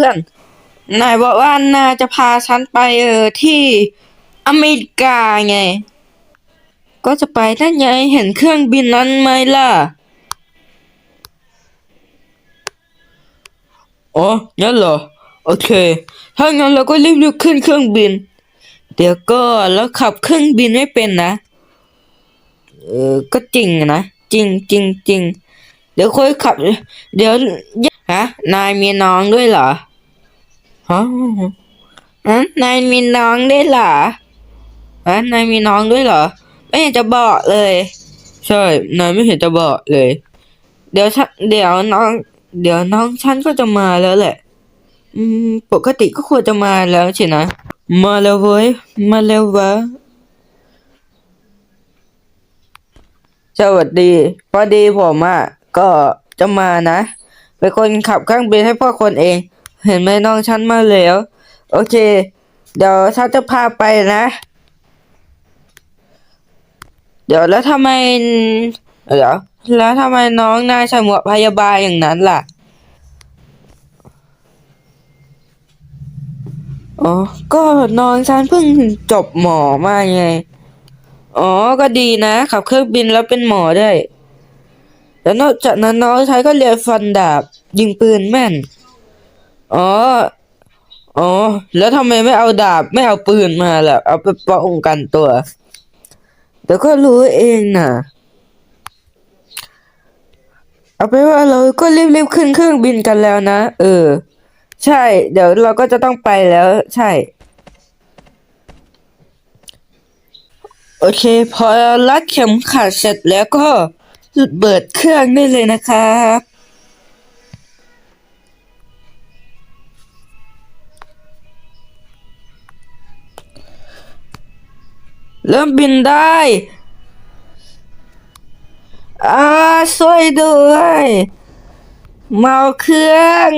พื่อนนายบอกว่านายจะพาฉันไปเออที่อเมริกาไง ก็จะไปนั่นไงเห็นเครื่องบินนั้นไหมล่ะ อ๋องั้นเหรอ โอเค ถ้างั้นเราก็รีบๆขึ้นเครื่องบิน เดี๋ยวก็แล้วขับเครื่องบินไม่เป็นนะ เออ ก็จริงนะ จริงจริงจริงเดี๋ยวค่อยขับ เดี๋ยว ฮะ นายมีน้องด้วยเหรอ ฮะนายมีน้องด้วยเหรอนายมีน้องด้วยเหรอ ไม่เห็นจะบอกเลย ใช่ นายไม่เห็นจะบอกเลย เดี๋ยวฉันเดี๋ยวน้อง เดี๋ยวน้องฉันก็จะมาแล้วแหละ อืม ปกติก็ควรจะมาแล้วใช่นะ มาแล้วเว้ย มาแล้ววะสวัสดี พอดีผมอะ ก็จะมานะ เป็นคนขับเครื่องบินให้พ่อคนเอง เห็นไหมน้องฉันมาแล้ว โอเค เดี๋ยวฉันจะพาไปนะ เดี๋ยวแล้วทำไม เดี๋ยว แล้วทำไมน้องนายใส่หมวกพยาบาลอย่างนั้นล่ะอ๋อ ก็น้องฉันเพิ่งจบหมอมาไง อ๋อ ก็ดีนะ ขับเครื่องบินแล้วเป็นหมอได้ แล้วนอกจากนั้นน้องชายก็เรียนฟันดาบ ยิงปืนแม่น อ๋อ อ๋อ แล้วทำไมไม่เอาดาบไม่เอาปืนมาล่ะ เอาไปป้องกันตัวเดี๋ยวก็รู้เองน่ะ เอาไปนว่าเราก็รีบๆขึ้นเครื่องบินกันแล้วนะ เออ ใช่ เดี๋ยวเราก็จะต้องไปแล้ว ใช่ โอเค พอรัดเข็มขัดเสร็จแล้วก็เบิดเครื่องได้เลยนะครับ เริ่มบินได้อาช่วยด้วย เมาเครื่อง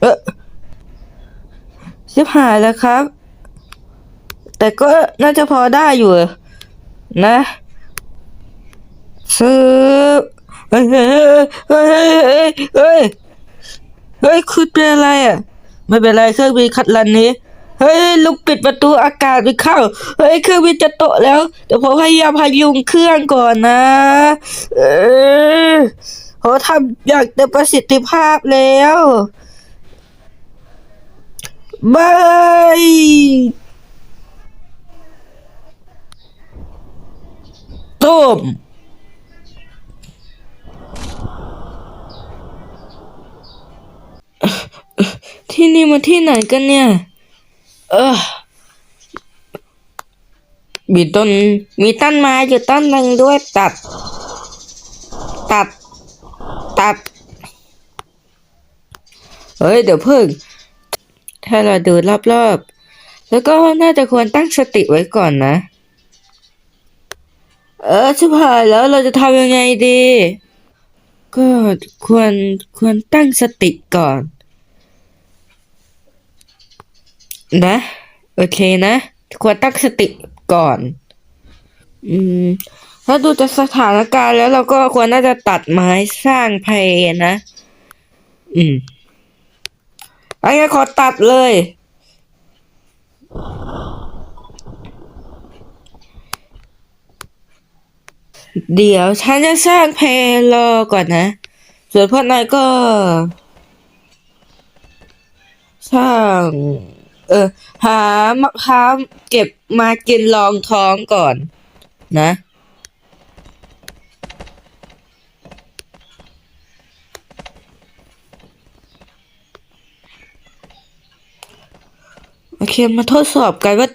เออชิบหายแล้วครับ แต่ก็น่าจะพอได้อยู่ นะซื้อเฮ้ยเฮ้ยเฮ้ยเฮ้ยเฮ้ยเฮ้ยคุณเป็นอะไรอะ ไม่เป็นไรเครื่องบินขัดลันนี้ เฮ้ยลูกปิดประตูอากาศไปเข้า เฮ้ยเครื่องบินจะตกแล้ว เดี๋ยวผมพยายามพยุงเครื่องก่อนนะ เออโหทำอย่างเต็มประสิทธิภาพแล้วบายตุ้มที่นี่มาที่ไหนกันเนี่ย เออ มีต้น มีต้นไม้อยู่ต้นหนึ่งด้วยตัด ตัด ตัด เฮ้ย เดี๋ยวเพิ่ง ถ้าเราดูรอบๆ แล้วก็น่าจะควรตั้งสติไว้ก่อนนะ เออชิบหายแล้วเราจะทำยังไงดี ก็ควรควรตั้งสติก่อน นะ โอเคนะควรตั้งสติก่อน อืมถ้าดูจากสถานการณ์แล้วเราก็ควรน่าจะตัดไม้สร้างเพลนะ อืมไอ้งั้ขอตัดเลย เดี๋ยวฉันจะสร้างเพลรอก่อนนะ ส่วนพวกนายก็ สร้าง เออ หามะพร้าวเก็บมากินรองท้องก่อน นะโอเคมาทดสอบกันว่า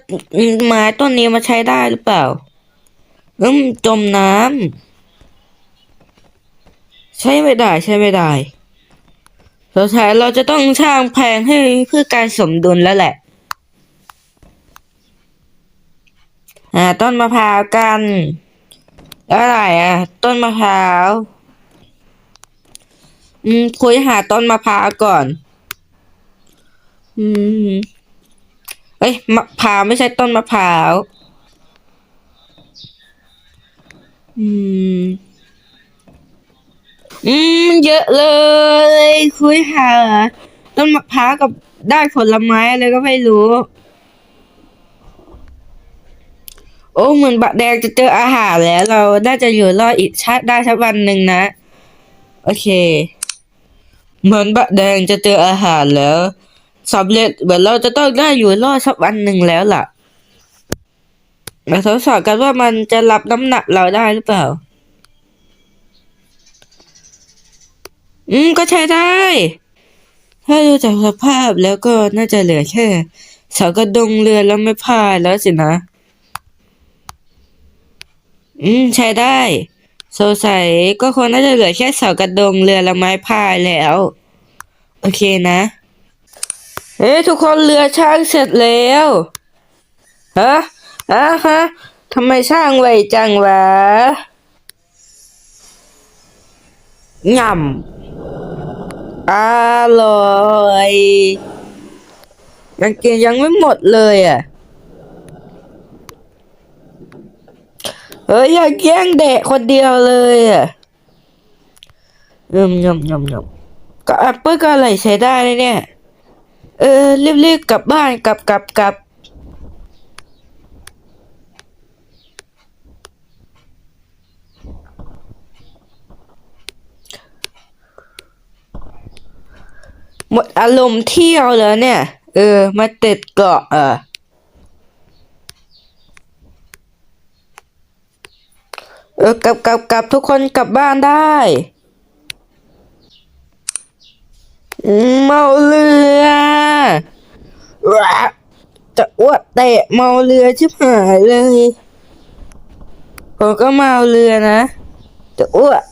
ไม้ต้นนี้มาใช้ได้หรือเปล่าอืมจมน้ำใช้ไม่ได้ใช้ไม่ได้สุดท้ายเราจะต้องช่างแพงให้เพื่อการสมดุลแล้วแหละ อ่า ต้นมะพร้าวกันอะไรอะ ต้นมะพร้าว อืม คุยหาต้นมะพร้าวก่อน อืม เอ้ย มะพร้าวไม่ใช่ต้นมะพร้าว อืม อืม เยอะเลย คุยหา ต้นมะพร้าวกับได้ผลไม้อะไรก็ไม่รู้ โอ้เหมือนบะแดงจะเจออาหารแล้ว เราน่าจะอยู่รอดอีกชาติได้สักวันหนึ่งนะ โอเค เหมือนบะแดงจะเจออาหารแล้วสำเร็จเหมือนเราจะต้องได้อยู่รอดสักวันหนึ่งแล้วล่ะมาทดสอบกันว่ามันจะรับน้ำหนักเราได้หรือเปล่า อืม ก็ใช้ได้ ถ้าดูจากสภาพแล้วก็น่าจะเหลือแค่เสากระดงเรือแล้วไม่พายแล้วสินะ อืม ใช้ได้ สงสัยก็คงน่าจะเหลือแค่เสากระดงเรือละไม้พายแล้ว โอเคนะเฮ้ยทุกคนเรือช่างเสร็จแล้วฮะฮะฮะทำไมช่างไวจังวะง่ำอร่อยยังกินยังไม่หมดเลยอะ เฮ้ยอยากแย่งเด็กคนเดียวเลยอะยำยำยำยำก็แอปเปิ้ลก็อะไรใช้ได้เลยเนี่ย เออรีบๆกลับบ้านกลับกลับกลับหมดอารมณ์เที่ยวแล้วเนี่ย เออ มาติดเกาะเอะ เออกลับกลับกลับทุกคนกลับบ้านได้เมาเรือจะอ้วกเตะเมาเรือชิบหายเลยผมก็เมาเรือนะ จะอ้วก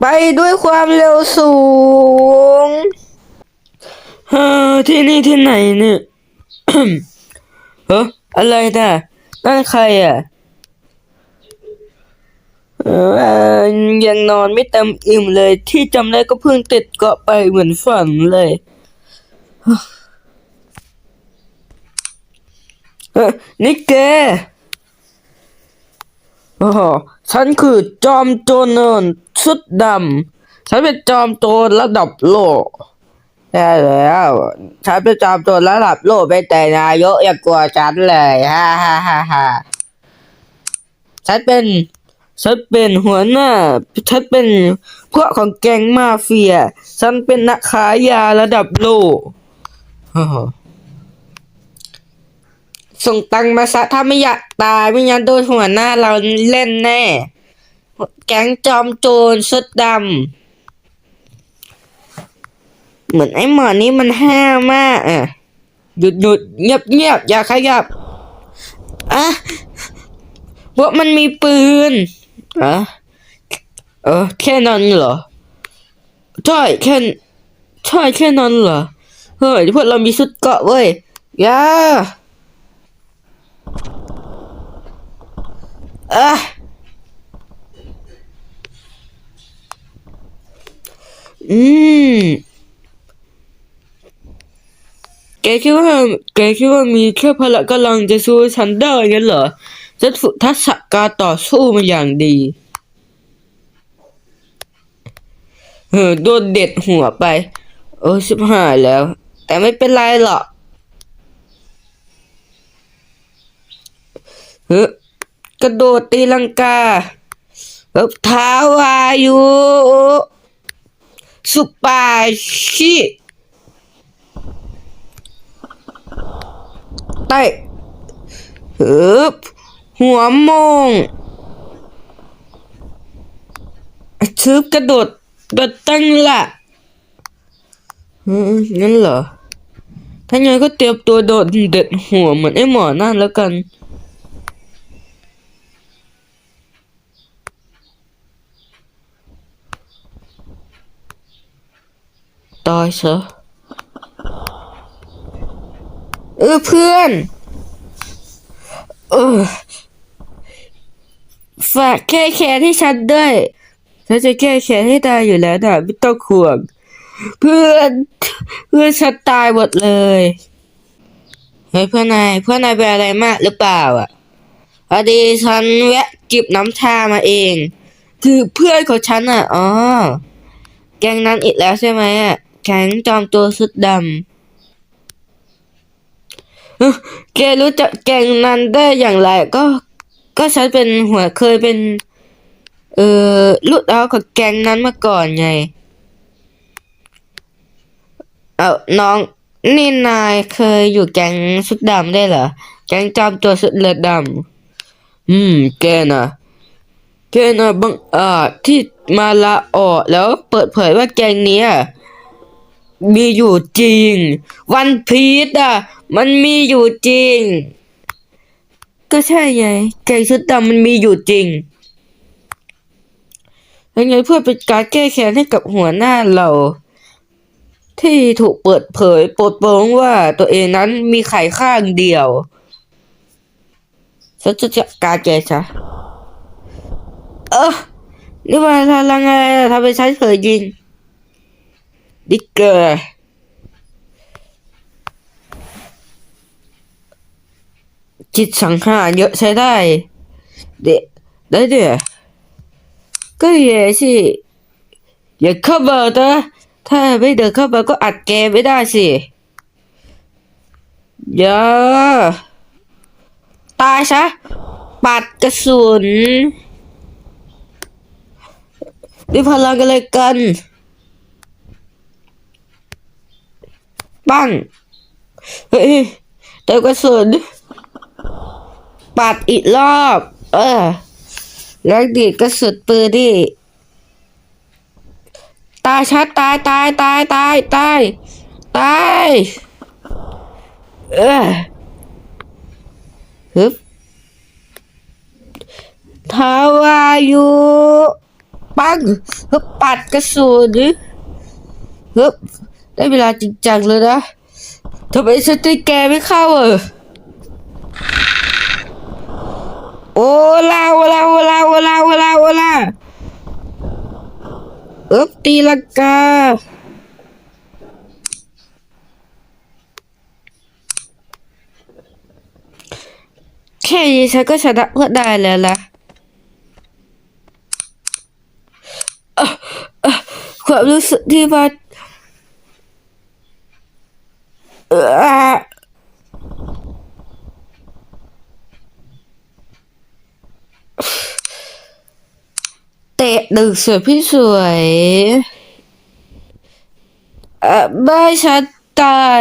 ไปด้วยความเร็วสูงเฮ้อที่นี่ที่ไหนเนี่ย เฮ้ออะไรน่ะนั่นใครอะเออยังนอนไม่เต็มอิ่มเลย ที่จำได้ก็เพิ่งติดเกาะไปเหมือนฝันเลยเฮ้อนี่แกโอ้โหฉันคือจอมโจรเนินชุดดำฉันเป็นจอมโจรระดับโลก ใช่แล้วฉันเป็นจอมโจรระดับโลกไปแต่นายกอย่ากลัวฉันเลยฮ่าฮ่าฮ่าฮ่าฉันเป็นฉันเป็นหัวหน้าฉันเป็นพวกของแก๊งมาเฟีย ฉันเป็นนักขายยาระดับโลกส่งตังมาซะถ้าไม่อยากตายไม่งั้นโดนหัวหน้าเราเล่นแน่ แก๊งจอมโจรชุดดำ เหมือนไอ้หมอนี้มันห้าวมากอะหยุดหยุดเงียบเงียบอย่าขยับอะพวกมันมีปืนอะเออแค่นั้นเหรอใช่แค่ใช่แค่นั้นเหรอเฮ้ยพวกเรามีสุดเกาะเว้ยอย่าอะอืม แกคิดว่าแกคิดว่ามีแค่พละกำลังจะสู้ฉันได้งั้นเหรอฉันฝึกทักษะการต่อสู้มาอย่างดีเออโดนเด็ดหัวไป โอ้ชิบหายแล้ว แต่ไม่เป็นไรหรอกเฮ้ยกระโดดตีลังกาเฮ้ยเท้าวายุสุปาชิ ใต้ฮึบหัวมงชืบกระโดดกระตั้งละอืมงั้นเหรอ ถ้างั้นก็เตรียมตัวโดดเด็ดหัวเหมือนไอ้หมอนั่นแล้วกันตายซะ เออเพื่อน เออฝากแก้แค้นให้ฉันด้วยฉันจะแก้แค้นให้ตายอยู่แล้วนะไม่ต้องห่วง เพื่อน เพื่อนฉันตายหมดเลยเฮ้ยเพื่อนนายเพื่อนนายเป็นอะไรมากหรือเปล่าอะพอดีฉันแวะจิบน้ำชามาเอง คือเพื่อนของฉันอะอ๋อแก๊งนั้นอีกแล้วใช่ไหมอะแก๊งจอมตัวสุดดำเอ้อ แกรู้จักแกงนั้นได้อย่างไร ก็ ก็ฉันเป็นหัวเคยเป็น เออลูกเอาของแกงนั้นมาก่อนไง เอาน้องนี่นายเคยอยู่แกงสุดดำได้เหรอ แกงจอมตัวสุดเลือดดำอืม แกนะแกนะบังอาจที่มาลาออกแล้วเปิดเผยว่าแกงเนี้ย มีอยู่จริง วันพีชอะ มันมีอยู่จริง ก็ใช่ไงแกงชุดดำมันมีอยู่จริงยังไงเพื่อเป็นการแก้แค้นให้กับหัวหน้าเรา ที่ถูกเปิดเผยโปดโปรงว่าตัวเองนั้นมีไข่ข้างเดียวฉันจะจัดการแกซะเออนี่มันทำไงอะทำไมฉันเผยยิง ดิกเกอร์จิตสังหารเยอะใช้ได้ เดะได้เดี๋ยวก็เย่สิอย่าเข้ามานะถ้าไม่เดินเข้ามาก็อัดแกไม่ได้สิอย่าตายซะ ปัดกระสุนมีพลังกันเลยกัน ปั้งเฮ้ยเติมกระสุนปัดอีกรอบ เออ แล้วดีดกระสุนปืนดิตายชัดตายตายตายตายตายตายเออฮึบทาวายุปังฮึบปัดกระสุนฮึบ ได้เวลาจริงจังเลยนะทำไมสติแกไม่เข้าเออโอลาโอลาโอลาโอลาโอลาโอลาเอ๊บตีลังกาแค่นี้ฉันก็ชนะเพื่อนได้แล้วล่ะความรู้สึกที่มัน เตะดึกสวยพี่สวยเอ่อไม่ฉันตาย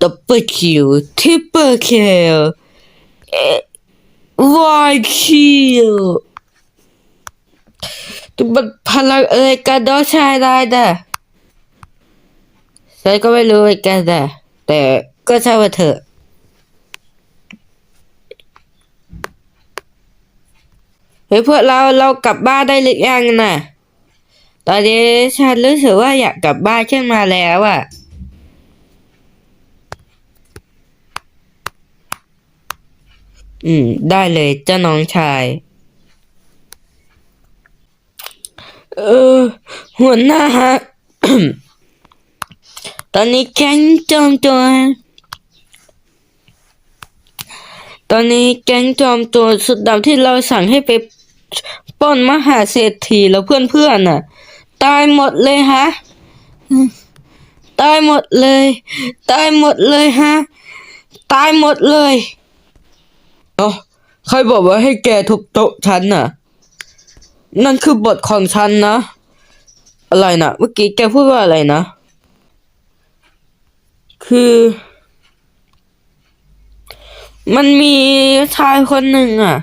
ดับเบิลคิวทริปเปิลคิวเอวายคิวจะมันพลังอะไรกันน้องชายได้นะ ฉันก็ไม่รู้เหมือนกันนะแต่ก็ช่ว่าเถอะเฮ้ยพวกเราเรากลับบ้านได้หรือยังน่ะ ตอนนี้ฉันรู้สึกว่าอยากกลับบ้านขึ้นมาแล้วอะอืม ได้เลยเจ้าน้องชาย เออ หัวหน้าฮะ ตอนนี้แก๊งจอมโจรตอนนี้แก๊งจอมโจรสุดดำที่เราสั่งให้ไปป้นมหาเศรษฐีแล้วเพื่อนๆน่ะ ตายหมดเลยฮะ ตายหมดเลย ตายหมดเลยฮะ ตายหมดเลยเอ๋อใครบอกว่าให้แกทุบโต๊ะฉันน่ะ นั่นคือบทของฉันนะ อะไรนะเมื่อกี้แกพูดว่าอะไรนะ คือ มันมีชายคนหนึ่งอะ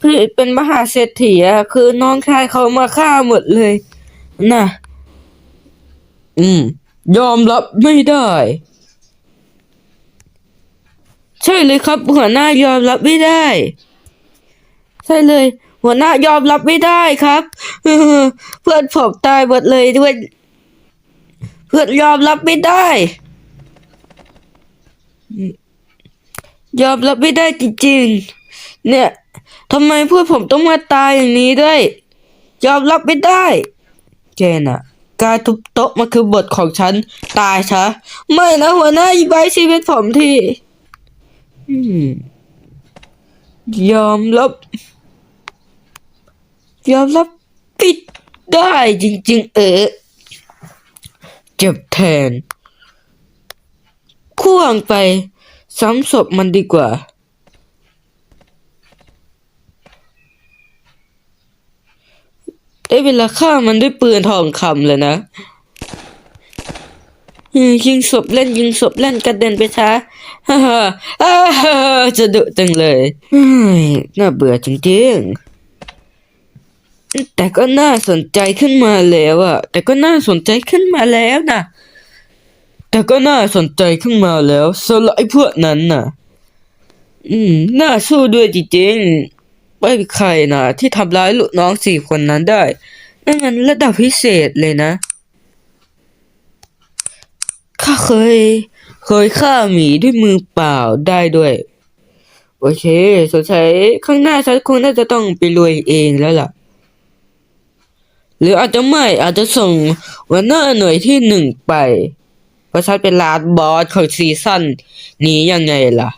ที่เป็นมหาเศรษฐีอะคือน้องชายเขามาฆ่าหมดเลยน่ะอืม ยอมรับไม่ได้ ใช่เลยครับ หัวหน้ายอมรับไม่ได้ ใช่เลย หัวหน้ายอมรับไม่ได้ครับ เพื่อนผมตายหมดเลยด้วย เพื่อนยอมรับไม่ได้ ยอมรับไม่ได้จริงๆ เนี่ยทำไมเพื่อนผมต้องมาตายอย่างนี้ด้วย ยอมรับไม่ได้ เจนอะการทุบโต๊ะมันคือบทของฉัน ตายซะไม่นะหัวหน้าอีกใบชีวิตผมทีอยอมรับ ยอมรับผิดได้จริง ๆ เออเจ็บแทน ข่วงไป ซ้ำศพมันดีกว่า ได้เวลาฆ่ามันด้วยปืนทองคำเลยนะยิงศพเล่นยิงศพเล่นกระเด็นไปช้าฮ่าฮ่าจะดุจังเลยเฮ้ยน่าเบื่อจริงๆแต่ก็น่าสนใจขึ้นมาแล้วอะแต่ก็น่าสนใจขึ้นมาแล้วนะ แต่ก็น่าสนใจขึ้นมาแล้วสำหรับไอ้พวกนั้นน่ะ อืม น่าสู้ด้วยจริงๆไม่มีใครนะที่ทำร้ายลูกน้องสี่คนนั้นได้นั่นมันระดับพิเศษเลยนะ ข้าเคย เคยฆ่าหมีด้วยมือเปล่าได้ด้วย โอเค สงสัยข้างหน้าฉันคงน่าจะต้องไปรวยเองแล้วล่ะหรืออาจจะไม่อาจจะส่งหัวหน้าหน่วยที่หนึ่งไป ว่าฉันเป็นลาดบอสของซีซั่นนี้ยังไงล่ะ